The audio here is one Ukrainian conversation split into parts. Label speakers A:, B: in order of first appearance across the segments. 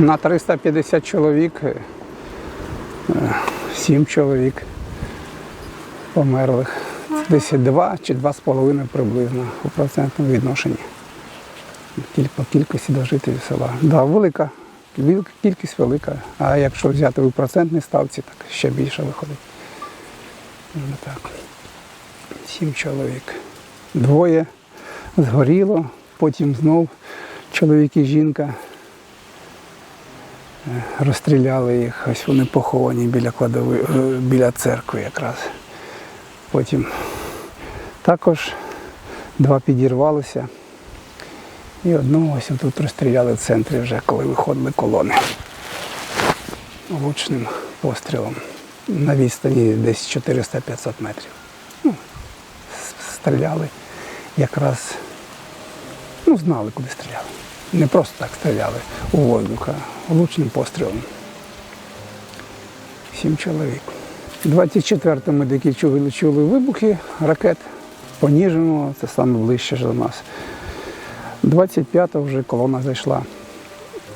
A: На 350 чоловік, 7 чоловік померлих. Десь 2 чи 2,5 приблизно у процентному відношенні. По кількості до жителів села. Да, велика, кількість велика. А якщо взяти у процентній ставці, так ще більше виходить. Так. Сім чоловік. Двоє згоріло, потім знов чоловік і жінка. Розстріляли їх, ось вони поховані біля кладови, е, біля церкви якраз. Потім також два підірвалися. І одного ось тут розстріляли в центрі вже, коли виходили колони. Влучним пострілом на відстані десь 400-500 метрів. Ну, стріляли якраз, ну, знали, куди стріляли. Не просто так стріляли у воздух, а влучним пострілом. Сім чоловік. 24-го медики чули, чули вибухи ракет по Ніжину, це саме ближче ж до нас. 25-го вже колона зайшла.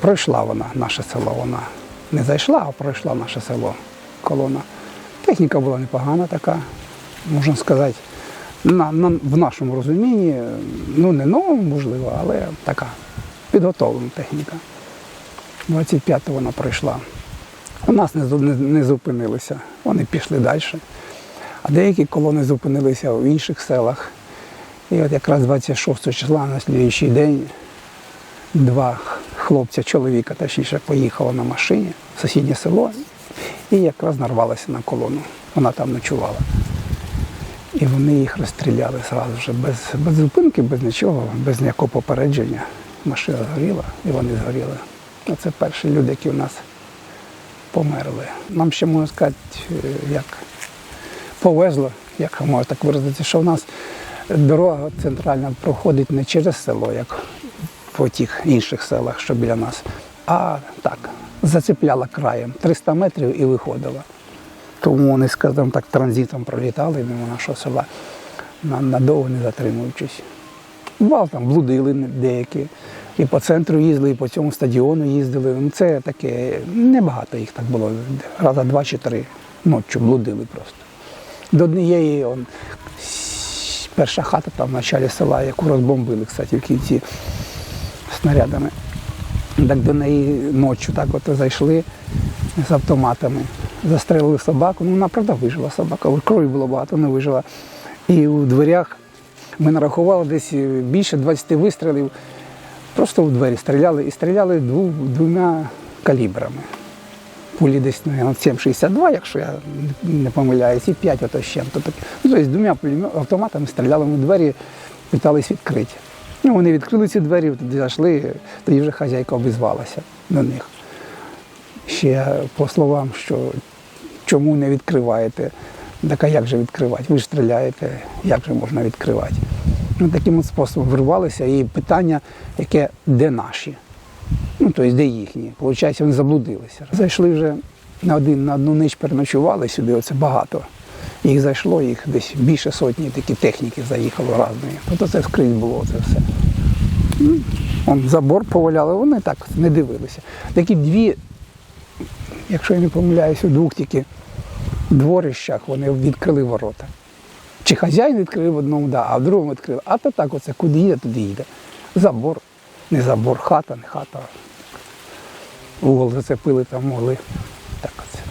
A: Пройшла вона, наше село. Вона не зайшла, а пройшла наше село колона. Техніка була непогана така, можна сказати, на, на, в нашому розумінні, ну не новому, можливо, але така підготовлена техніка. 25-го вона пройшла. У нас не, зупинилися, вони пішли далі. А деякі колони зупинилися в інших селах. І от якраз 26 числа на слідуючий день два хлопця, чоловіка, точніше, поїхали на машині в сусіднє село і якраз нарвалися на колону. Вона там ночувала. І вони їх розстріляли зразу вже без, без зупинки, без нічого, без ніякого попередження. Машина згоріла і вони згоріли. Оце перші люди, які у нас померли. Нам ще можна сказати, е, як повезло, як можна так виразитися, що в нас дорога центральна проходить не через село, як по тих інших селах, що біля нас, а так, зацепляла краєм 300 метрів і виходила. Тому вони, скажімо так, транзитом пролітали мимо нашого села, надовго не затримуючись. Бувало там блудили деякі. І по центру їздили, і по цьому стадіону їздили. Ну, це таке, небагато їх так було. Раза два чи три ночі блудили просто. До однієї он, перша хата там в началі села, яку розбомбили, кстати, в кінці снарядами. Так до неї ночі так от зайшли з автоматами, застрелили собаку. Ну, вона правда вижила собака, крові було багато, не вижила. І у дверях ми нарахували десь більше 20 вистрілів. Просто в двері стріляли і стріляли дву- двома калібрами. Пулі десь ну, 7,62, якщо я не помиляюсь, і 5 ото з таке. Ну, тобто двома автоматами стріляли в двері, питались відкрити. Ну, вони відкрили ці двері, тоді зайшли, тоді вже хазяйка обізвалася до них. Ще по словам, що чому не відкриваєте? Так а як же відкривати? Ви ж стріляєте, як же можна відкривати? Таким способом вирвалися і питання, яке де наші? Ну, тобто, де їхні? Получається, вони заблудилися. Зайшли вже на один на одну ніч переночували сюди, оце багато. Їх зайшло, їх десь більше сотні такі техніки заїхало разної. Тобто це вскрить було це все. Ну, Он забор поваляли, вони так не дивилися. Такі дві, якщо я не помиляюсь, у двох тільки дворищах вони відкрили ворота. Чи хазяїн відкрив одному, да, а в другому відкрив. А то так оце, куди їде, туди їде. Забор. Не забор, хата, не хата. Угол зацепили, там могли. Так оце.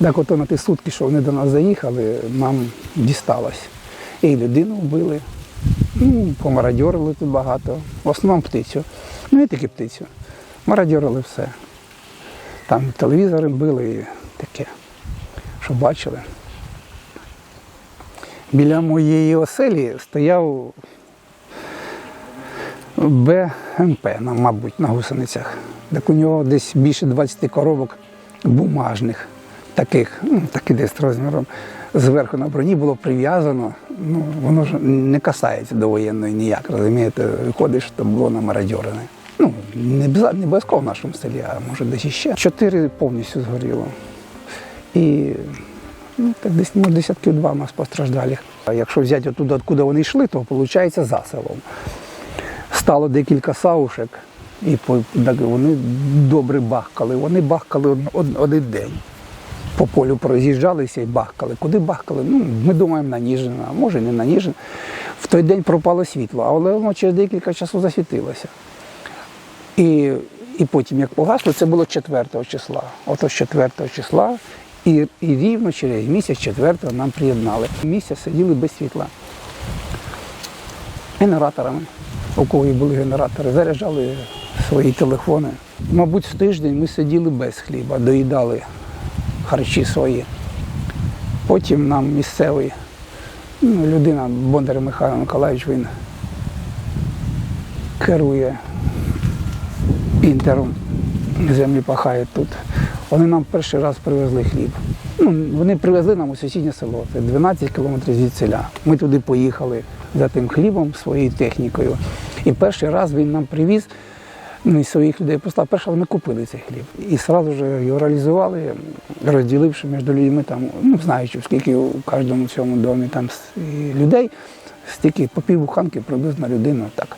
A: Так ото на ті сутки, що вони до нас заїхали, нам дісталось. І людину вбили, ну, помарадьорили тут багато. В основному птицю. Ну і тільки птицю. Марадьорили все. Там телевізори били і таке, що бачили. Біля моєї оселі стояв БМП, ну, мабуть, на гусеницях. Так у нього десь більше 20 коробок бумажних, таких, ну, таких десь розміром. Зверху на броні було прив'язано. Ну, воно ж не касається до воєнної ніяк, розумієте, виходить, що було намарадьорене. Ну, не без- не обов'язково в нашому селі, а може десь іще. Чотири повністю згоріло. І ну, так десь може, десятків два у нас постраждалих. А якщо взяти оттуда, откуда вони йшли, то виходить за селом. Стало декілька саушек, І вони добре бахкали. Вони бахкали од- од- один день. По полю роз'їжджалися і бахкали. Куди бахкали? Ну, ми думаємо на Ніжин, а може не на Ніжин. В той день пропало світло, але воно через декілька часу засвітилося. І, і потім, як погасло, це було 4 числа. Ото з 4 числа і, і рівно через місяць 4 нам приєднали. Місяць сиділи без світла. Генераторами. У кого були генератори, заряджали свої телефони. Мабуть, з тиждень ми сиділи без хліба, доїдали харчі свої. Потім нам місцевий ну, людина, Бондар Михайло Миколаївич, він керує інтером, землі пахає тут. Вони нам перший раз привезли хліб. Ну, вони привезли нам у сусіднє село, це 12 кілометрів звідсіля. Ми туди поїхали за тим хлібом, своєю технікою. І перший раз він нам привіз, ну, своїх людей послав. Перший раз ми купили цей хліб. І одразу ж його реалізували, розділивши між людьми, там, ну, знаючи, скільки у кожному цьому домі там людей, стільки по півбуханки приблизно людина. Так.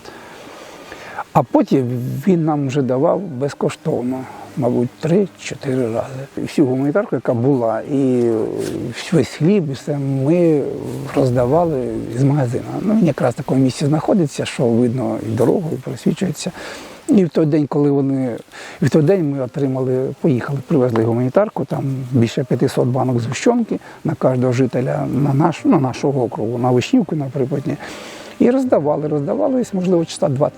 A: А потім він нам вже давав безкоштовно, мабуть, три-чотири рази. Всю гуманітарку, яка була, і весь хліб, і все ми роздавали з магазину. Ну, він якраз в такому місці знаходиться, що видно і дорогу, і просвічується. І в той день, коли вони і в той день ми отримали, поїхали, привезли гуманітарку, там більше 500 банок згущенки на кожного жителя на наш, на нашого округу, на Вишнівку, на Припутні. І роздавали, роздавали, можливо, часа 2-3.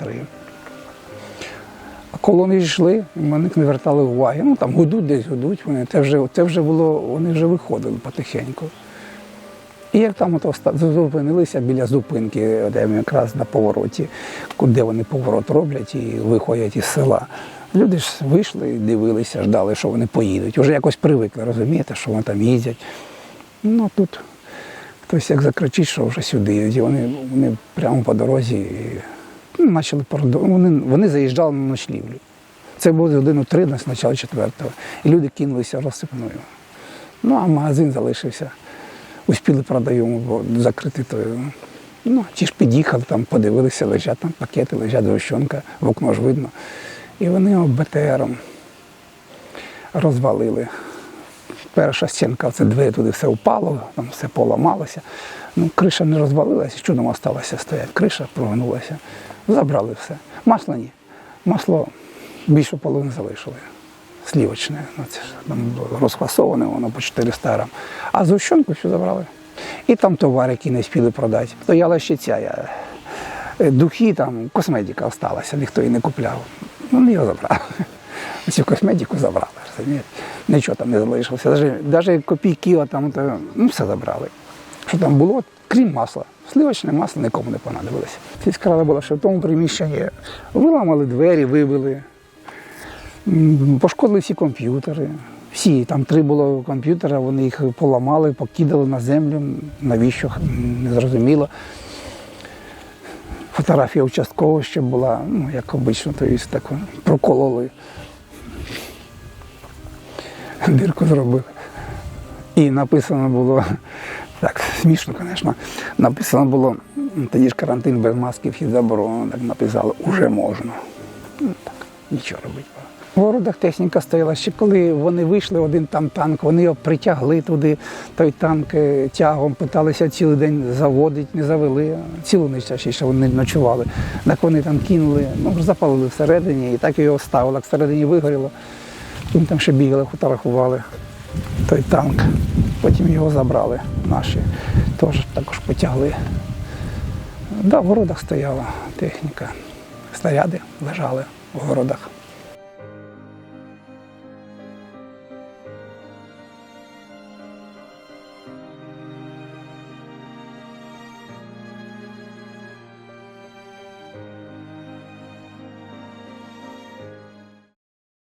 A: А коли вони йшли, ми не звертали уваги. Ну там гудуть десь гудуть вони. Це вже, це вже було, вони вже виходили потихеньку. І як там ста- зупинилися біля зупинки, де якраз на повороті, куди вони поворот роблять і виходять із села. Люди ж вийшли дивилися, ждали, що вони поїдуть. Уже якось привикли, розумієте, що вони там їздять. Ну тут хтось як закричить, що вже сюди. І вони, вони прямо по дорозі ну, почали вони, вони заїжджали на ночлівлю. Це було годину три, на спочатку четвертого. І люди кинулися розсипною. Ну, а магазин залишився. Успіли продаємо, бо закритий той. Ну, ті ж під'їхали, там подивилися, лежать там пакети, лежать гущонка, в окно ж видно. І вони його БТРом розвалили. Перша стінка, це двері туди все впало, там все поламалося. Ну, криша не розвалилася, чудом осталася стояти. Криша прогнулася. Забрали все. Масло ні. Масло більше половини залишили. Слівочне. Ну, це ж там розфасоване, воно по 400 грам. А згущенку все забрали. І там товар, який не спіли продати. Стояла ще ця. я, е, Духи, там, косметика осталася, ніхто її не купляв. Ну, його забрали. Цю косметику забрали, розумієте? Нічого там не залишилося. Навіть копійки, там, то, ну, все забрали. Що там було, крім масла. Сливочне масло нікому не понадобилося. Сільська рада була ще в тому приміщенні. Виламали двері, вибили. Пошкодили всі комп'ютери. Всі, там три було комп'ютера, вони їх поламали, покидали на землю. Навіщо? Не зрозуміло. Фотографія участкового ще була, ну, як обично, то так прокололи. Дірку зробили. І написано було, так, смішно, звісно, написано було, тоді ж карантин без маски вхід заборонено, так написали, уже можна. Ну, так, нічого робити. В городах техніка стояла ще коли вони вийшли, один там танк, вони його притягли туди, той танк е, тягом, питалися цілий день заводити, не завели, цілу ніч ще ще вони ночували. Так вони там кинули, ну запалили всередині і так його ставили, всередині вигоріло. Вони там ще бігали, фотографували той танк. Потім його забрали наші, теж також потягли. Да, в городах стояла техніка, снаряди лежали в городах.